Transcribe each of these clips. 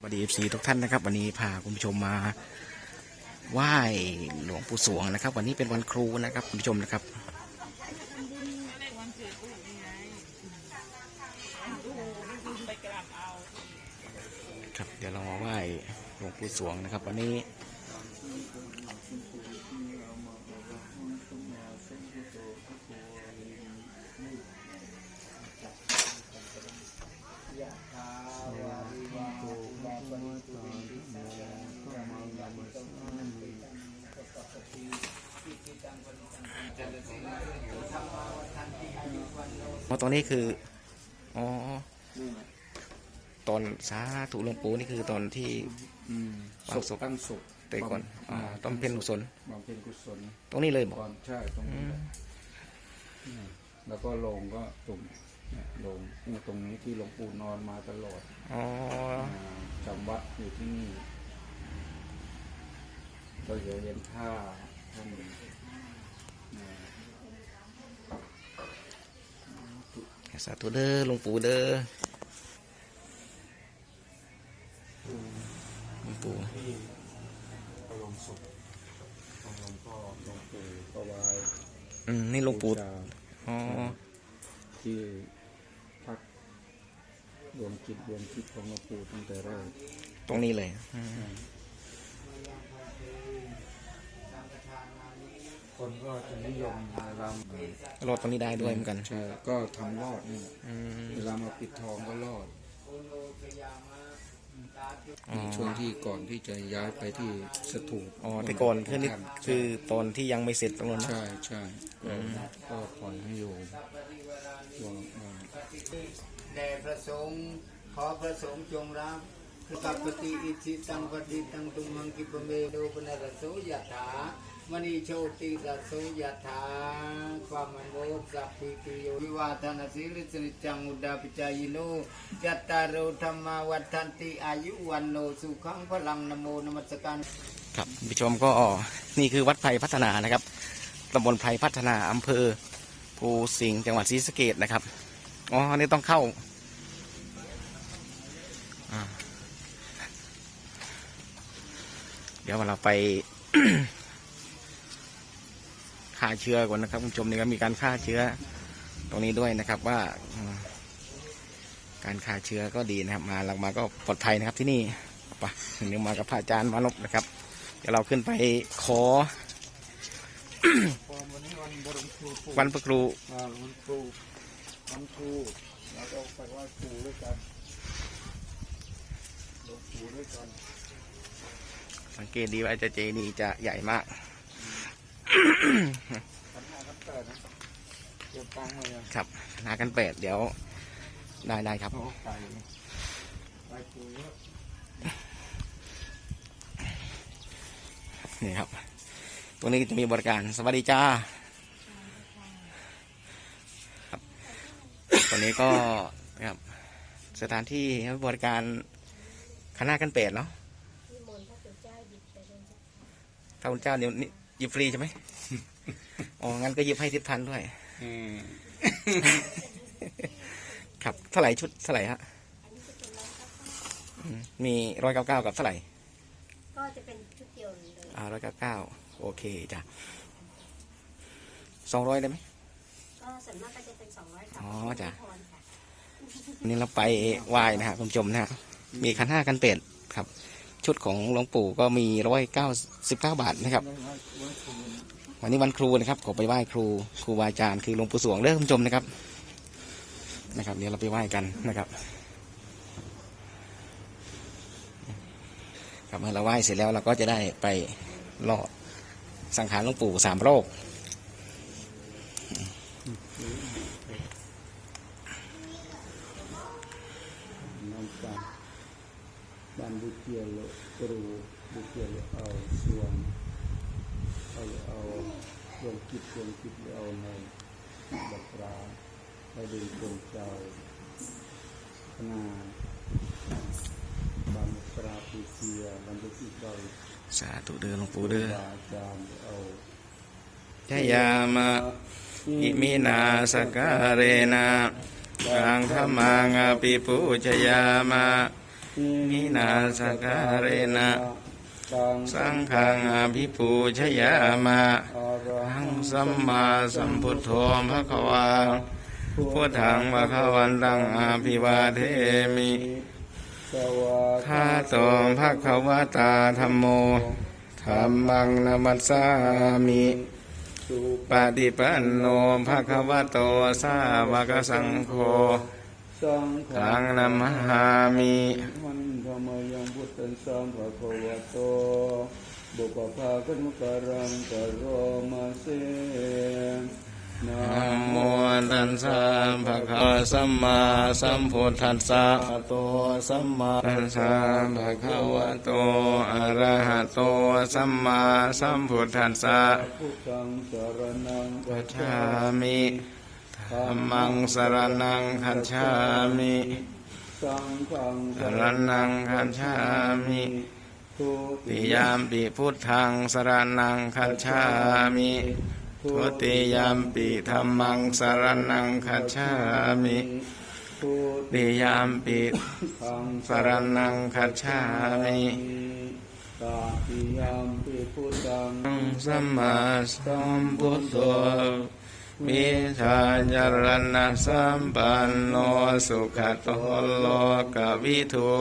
สวัสดีสีทุกท่านนะครับ วันนี้พาคุณผู้ชมมาไหว้หลวงปู่สวงนะครับ วันนี้เป็นวันครูนะครับคุณผู้ชมนะครับครับ เดี๋ยวเรามาไหว้หลวงปู่สวงนะครับ วันนี้ ว่าตอนนี้คือ อ๋อ ตอนสาธุหลวงปู่นี่คือตอนที่อืมวางศพศพตั้งศพแต่ก่อนอ่าต้องเป็นกุศลบำเพ็ญกุศล ตรงนี้เลยบอกก่อนใช่ ตรงนี้แหละอืมแล้วก็โลงก็ตรง เนี่ยโลงเนี่ยตรงนี้ที่หลวงปู่นอนมาตลอดอ๋อาจำวัดอยู่ที่นี่ก็จะเห็นท่าท่านเนี่ยสาธุเด้อหลวงปู่เด้อหลวงปู่ที่พระลงศพของหลวงพ่อหลวงปู่ก็ไว้อืมนี่หลวงปู่บูชาอ๋อที่พัก รวมจิตรวมจิตของหลวงปู่ตั้งแต่แรกตรงนี้เลยอืมคนก็จะนิยมรำรอดตรงนี้ได้ด้วยเหมือนกันใช่ก็ทำรอดนี่แหละอืมเวลามาปิดทองก็รอด อ๋อช่วงที่ก่อนที่จะย้ายไปที่สถูปอ๋อแต่ก่อนคือนี่คือตอนที่ยังไม่เสร็จตรงนั้นนะใช่ใช่ก็ก็ปล่อยให้โยมวางวาง แด่พระสงฆ์ขอพระสงฆ์จงรับสัพปฏิอิทิตังปฏิตังตุมังกิปเมโดปนรสโสยถามณีโชติรสโสยถาความมันโมสัพพิติโยวิวาทนาสิริสนิจังอุดาปิจายโนยัตตารโธรรมาวัฏันติอายุวันโนสุขังพลังนโมนมัสการครับผู้ชมก็นี่คือวัดไผ่พัฒนานะครับตำบลไผ่พัฒนาอำเภอภูสิงห์จังหวัดศรีสะเกดนะครับ อ๋ออันนี้ต้องเข้า เดี๋ยวเราไปฆ่าเชื้อก่อนนะครับคุณผู้ชมนี่ก็มีการฆ่าเชื้อ ตรงนี้ด้วยนะครับว่า การฆ่าเชื้อก็ดีนะครับ มาหลังมาก็ปลอดภัยนะครับที่นี่ไปเดี๋ยวมากับพระอาจารย์มานพนะครับ เดี๋ยวเราขึ้นไปขอวันนี้วันบรมครูวันประครู วันครูวันครูแล้วก็ไปไหว้ครูด้วยกันหลวงปู่ด้วยกัน สังเกตดีว่าจะเจดีย์จะใหญ่มาก ขันห้าขันแปดนะเตรียมตังค์มายังครับนากันแปดเดี๋ยวได้ได้ครับ โอ้ไก่ไปคุยแล้วนี่ครับ ตรงนี้จะมีบริการสวัสดีจ้าครับ ตอนนี้ก็นะครับสถานที่ให้บริการคณะกันแปดเนาะถ้าคุณเจ้าเดี๋ยวนี้หยิบฟรีใช่ไหมอ๋อ งั้นก็หยิบให้ทิพพันด้วยอืมครับเท่าไหร่ชุดเท่าไหร่ฮะอืมมีร้อยเก้าเก้ากับเท่าไหร่ ก็จะเป็นชุดเดียวเลยอ่าร้อยเก้าเก้าโอเคจ้ะสองร้อยได้ไหม ก็ส่วนมากก็จะเป็นสองร้อยค่ะอ๋อจ้ะพรค่ะ วันนี้เราไปไหว้นะฮะคุณผู้ชมนะฮะมีคันห้ากันเป็ดครับ ชุดของหลวงปู่ก็มีร้อยเก้าสิบเก้าบาทนะครับ วันนี้วันครูนะครับขอไปไหว้ครูครูบาอาจารย์คือหลวงปู่สวงเด้อคุณผู้ชมนะครับนะครับ เดี๋ยวเราไปไหว้กันนะครับครับเมื่อเราไหว้เสร็จแล้วเราก็จะได้ไปรอสังขารหลวงปู่สามโรค น้ำตาลบ้านบุเกียลกรูบุเกียลเอาส่วนเอาเอาดวงจิตดวงจิตเอาในบัตราให้ดึงดวงใจขนาบานตราปีเสียบันทึกอีกใบสาธุเด้อหลวงปู่เด้ออาจารย์เอายามะอิมินาสการเรนะกังธรรมังอภิปูชยามะ มินาสการณะสังฆังอภิปูชยามะอะระหัหังสัมมาสัมพุทโธภะคะวาพุทธังภะคะวันตังอาภิวาเทมิสวาข้าโตภะคะวตาธรรมโมธรรมังนามัสสามิปฏิปันโนภะคะวะโตสาวกสังโฆ สังฆัทังนัมหามิมันธรรมยังพุทธันสัมภะคะวะโตบุปภาคันการังกโรมาเสนะนะโมตัสสะภะคะวะสัมมาสัมพุทธัสสะโตสัมมาตัสสะภะคะวะโตอะระหะโตสัมมาสัมพุทธัสสะพุทธังสารนังกัจฉามิ ธัมมังสรณังคัจฉามิสังฆังสรณังคัจฉามิติยามปิพุทธังสรณังคัจฉามิทุติยามปิธรรมังสรณังคัจฉามิติยามปิสรณังคัจฉามิตติยามปิพุทธังสัมมาสัมพุทโธ มิชาญรณะสัมปันโนสุขโตโลกวิทู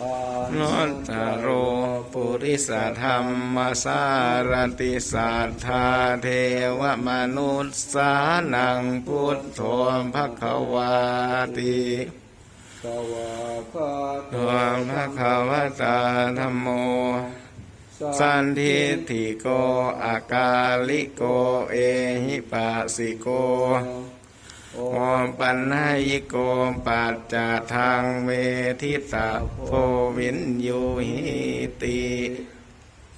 อาโนตโรปุริสธรรมสารติสัทธาเทวมนุษย์สานังพุทโธภควาติสวาคาโตภควตาธรรมโม สันทิติโกอากาลิโกเอหิปัสสิโกโอโอปัญหยิโกปัจจทางเวทิตาโพวินยูหิติ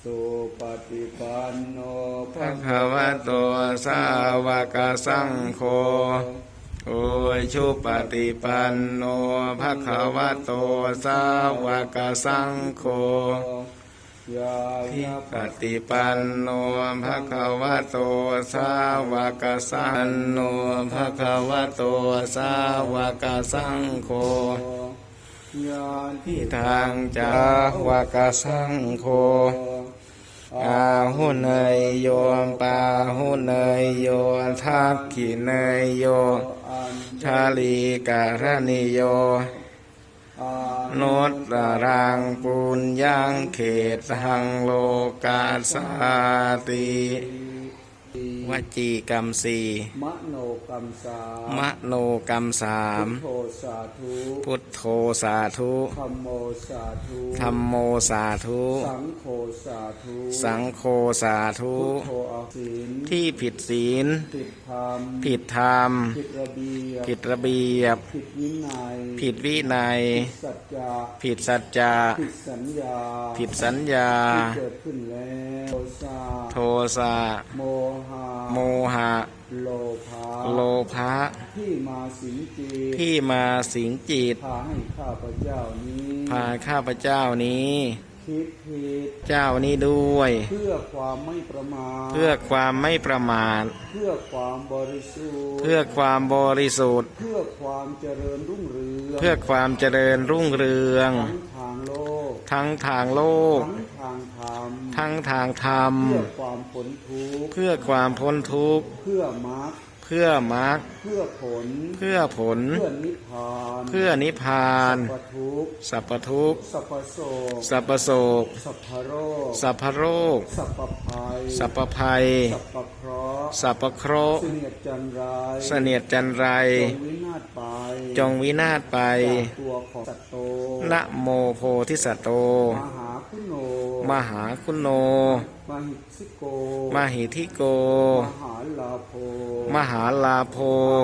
สุปฏิปันโนภะคะวะโตสาวกสังโฆโอชุปฏิปันโนภะคะวะโตสาวกสังโฆ ปฏิปันโนภะคะวะโตสาวกสังโนภะคะวะโตสาวกสังโฆญาทิทางจาวกสังโฆอาหุเนยโยปาหุเนยโยทักขิเนยโยชาลีการณิโย นตตรังปุญญังเขตทังโลกาสาติ วจีกรรมสี่มโนกรรมสามโนกรรมสามโทสาธุพุทโธสาธุธรรมโมสาธุธรรมโมสาธุ สังโฆสาธุสังโฆสาธุโทอาศีลที่ผิดศีล ผิดธรรมผิดธรรมผิดระเบียบผิดระเบียบ ผิดวินัย ผิดวินัย สัจจะผิดสัจจะผิดสัญญา ผิดสัญญาที่เกิดขึ้นแล้วโทสะโทสะโมหะโมหะ โลภะโลภะที่มาสิงจีที่มาสิงจิตพาให้ข้าพเจ้านี้พาข้าพเจ้านี้ คิดผิดเจ้านี้ด้วย เพื่อความไม่ประมาทเพื่อความไม่ประมาทเพื่อความบริสุทธิ์เพื่อความบริสุทธิ์ เพื่อความเจริญรุ่งเรืองเพื่อความเจริญรุ่งเรืองทั้งทางโลก ทั้งทางโลก ทั้งทางธรรม ทั้งทางธรรม เพื่อความผลทุกข์ เพื่อความพ้นทุกข์ เพื่อมรรค เพื่อมรรค เพื่อผล เพื่อผล เพื่อนิพพาน เพื่อนิพพาน สัพพทุกข์ สัพพทุกข์ สัพพโสกสัพพโศก สัพพโรค สัพพโรค สัพพภัย สัพพภัย สัพพเคราะห์ สัพพเคราะห์ เสนียดจันไรายเสนียดจันไร จงวินาศไป จงวินาศไปจาก นะโมโพธิสัตว์โต มหาคุณโนมหาคุณโน มหิสิโกมหิทิโก มหาลาโพมหาลาโพ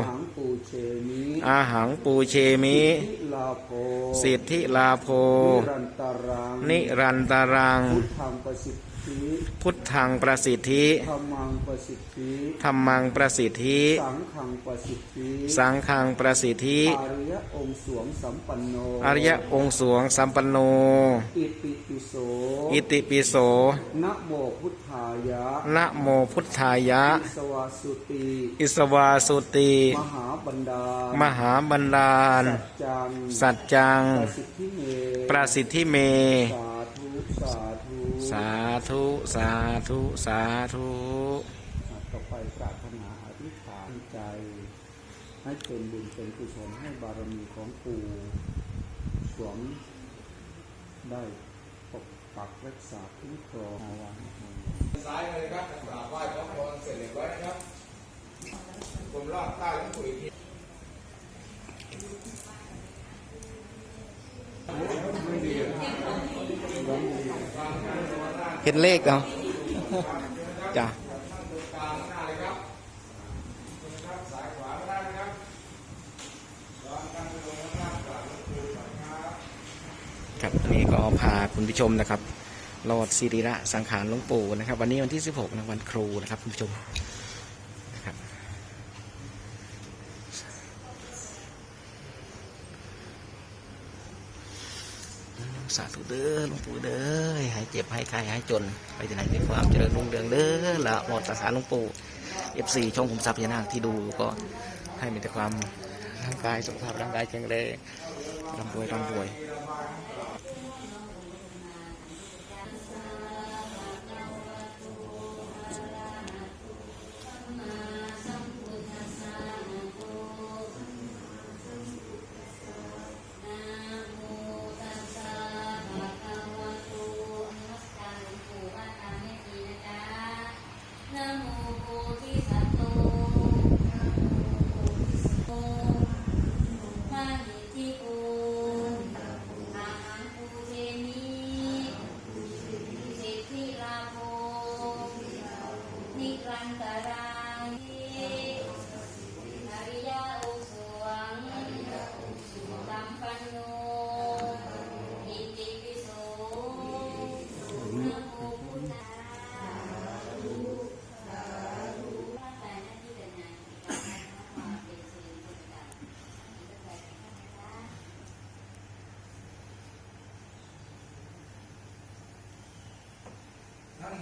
หังปูเชมิอาหังปูเชมิทิลาโพสิทธิลาโพ นิรันตรังนิรันตรัง พุทธังประสิทธิ ธิพุทธังประสิทธิธรรมังประสิทธิธรรมังประสิทธิ สังฆังประสิทธิสังฆังประสิทธิ อริยองค์สวงสัมปันโนอริยองค์สวงสัมปันโน อิติปิโสอิติปิโสนะโมพุทธายะนะโมพุทธายะสวาสุติอิสวาสุติ มหาบันดาลมหาบันดาลจังสัจจัง ประสิทธิเมประสิทธิเม สาธุสาธุ สาธุ สาธุต่อไปปรารถนาอธิษฐานใจ ให้เป็นบุญเป็นกุศลให้บารมีของปู่สวมได้ปกปักรักษาคุ้มครองเอาไว้ซ้ายเลยครับกราบไหว้ขอพรเสร็จเรียบร้อยนะครับผมรอดใต้หลวงปู่อีกที เห็นเลขเอาจ้ะครับวันนี้ก็พาคุณผู้ชมนะครับรอดสิริระสังขารหลวงปู่นะครับ วันนี้วันที่ 16นะวันครูนะครับคุณผู้ชมนะครับ สาธุเด้อหลวงปู่เด้อให้หายเจ็บให้ใครหายจน ไปที่ไหนมีความเจริญรุ่งเรืองเด้อละหมดสาสาหลวงปู่เอฟซีช่องผมทรัพย์พญานาคที่ดูก็ให้มีแต่ความร่างกายสุขภาพร่างกายแข็งแรงร่ำรวยร่ำรวย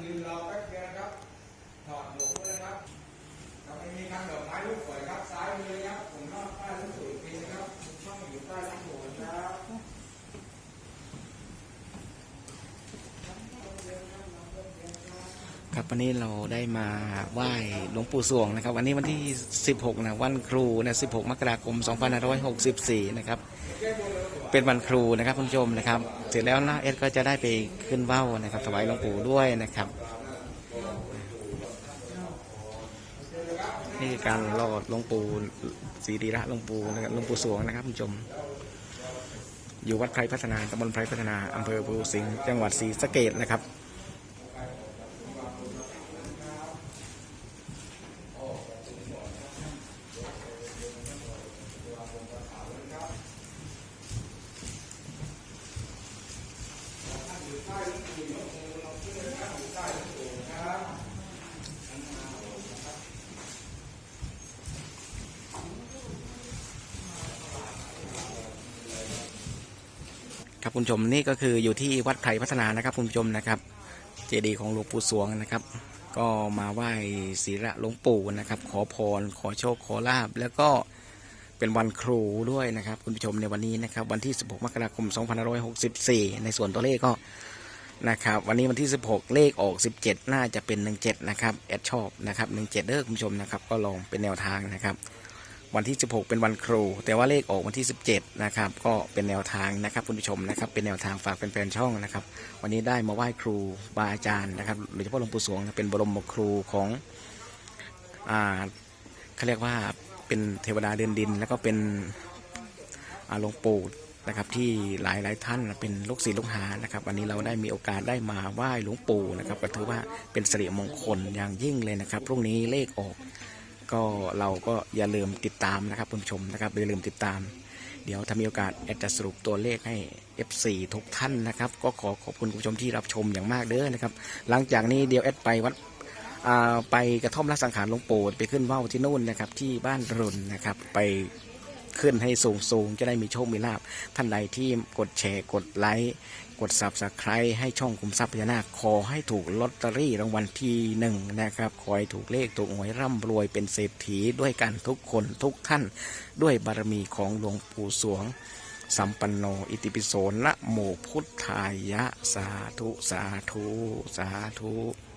ยืนรอแป๊บเดียวนะครับถอดหมวกด้วยนะครับถ้าไม่มีทางดอกไม้ลูกสวยครับซ้ายมือครับผมรอดใต้ลวงปู่อีกทีนะครับช่องอยู่ใต้ลวงปู่นะครับครับวันนี้เราได้มาไหว้หลวงปู่สวงนะครับ วันนี้วันที่ 16 นะวันครูนะ 16 มกราคม 2564 นะครับ เป็นวันครูนะครับคุณผู้ชมนะครับ เสร็จแล้วนะเอสก็จะได้ไปขึ้นว่าวนะครับถวายหลวงปู่ด้วยนะครับ นี่การรอดหลวงปู่ศรีดีระหลวงปู่นะครับหลวงปู่สวงนะครับคุณผู้ชม อยู่วัดไพรพัฒนาตำบลไพรพัฒนาอำเภอภูสิงห์จังหวัดศรีสะเกดนะครับ ครับคุณผู้ชมนี่ก็คืออยู่ที่วัดไพรพัฒนานะครับคุณผู้ชมนะครับ เจดีย์ของหลวงปู่สวงนะครับ ก็มาไหว้ศีระหลวงปู่นะครับ ขอพร ขอโชค ขอลาบแล้วก็เป็นวันครูด้วยนะครับ คุณผู้ชมในวันนี้นะครับ วันที่ 16 มกราคม 2564 ในส่วนตัวเลขก็นะครับ วันนี้วันที่ 16 เลขออก 17 น่าจะเป็น 17 นะครับ แอดชอบนะครับ 17เด้อคุณผู้ชมนะครับ ก็ลองเป็นแนวทางนะครับ วันที่ 16 เป็นวันครู แต่ว่าเลขออกวันที่ 17 นะครับ ก็เป็นแนวทางนะครับคุณผู้ชมนะครับ เป็นแนวทางฝากแฟนๆช่องนะครับ วันนี้ได้มาไหว้ครูบาอาจารย์นะครับโดยเฉพาะหลวงปู่สวงเป็นบรมครูของอ่าเขาเรียกว่าเป็นเทวดาเดินดิน แล้วก็เป็นหลวงปู่นะครับที่หลายหลายๆท่านเป็นลูกศิษย์ลูกหานะครับวันนี้เราได้มีโอกาสได้มาไหว้หลวงปู่นะครับก็ถือว่าเป็นสิริมงคลอย่างยิ่งเลยนะครับพรุ่งนี้เลขออก ก็เราก็อย่าลืมติดตามนะครับคุณผู้ชมนะครับอย่าลืมติดตาม เดี๋ยวถ้ามีโอกาสแอดจะสรุปตัวเลขให้ F4 ทุกท่านนะครับ ก็ขอขอบคุณคุณผู้ชมที่รับชมอย่างมากเด้อนะครับ หลังจากนี้เดี๋ยวแอดไปวัดไปกระท่อมรักสังขารหลวงปู่ไปขึ้นว่าวที่นู่นนะครับที่บ้านรุนนะครับไป ขึ้นให้สูงสูงจะได้มีโชค มีลาบท่านใดที่กดแชร์กดไลค์กด subscribe ให้ช่องคุมทรัพย์พญานาคขอให้ถูกลอตเตอรี่รางวัลที่หนึ่งนะครับขอให้ถูกเลขถูกหวยร่ำรวยเป็นเศรษฐีด้วยกันทุกคนทุกท่าน ด้วยบารมีของหลวงปู่สวง สัมปันโนอิติปิโสนะโมพุทธายะ สาธุ สาธุ สาธุ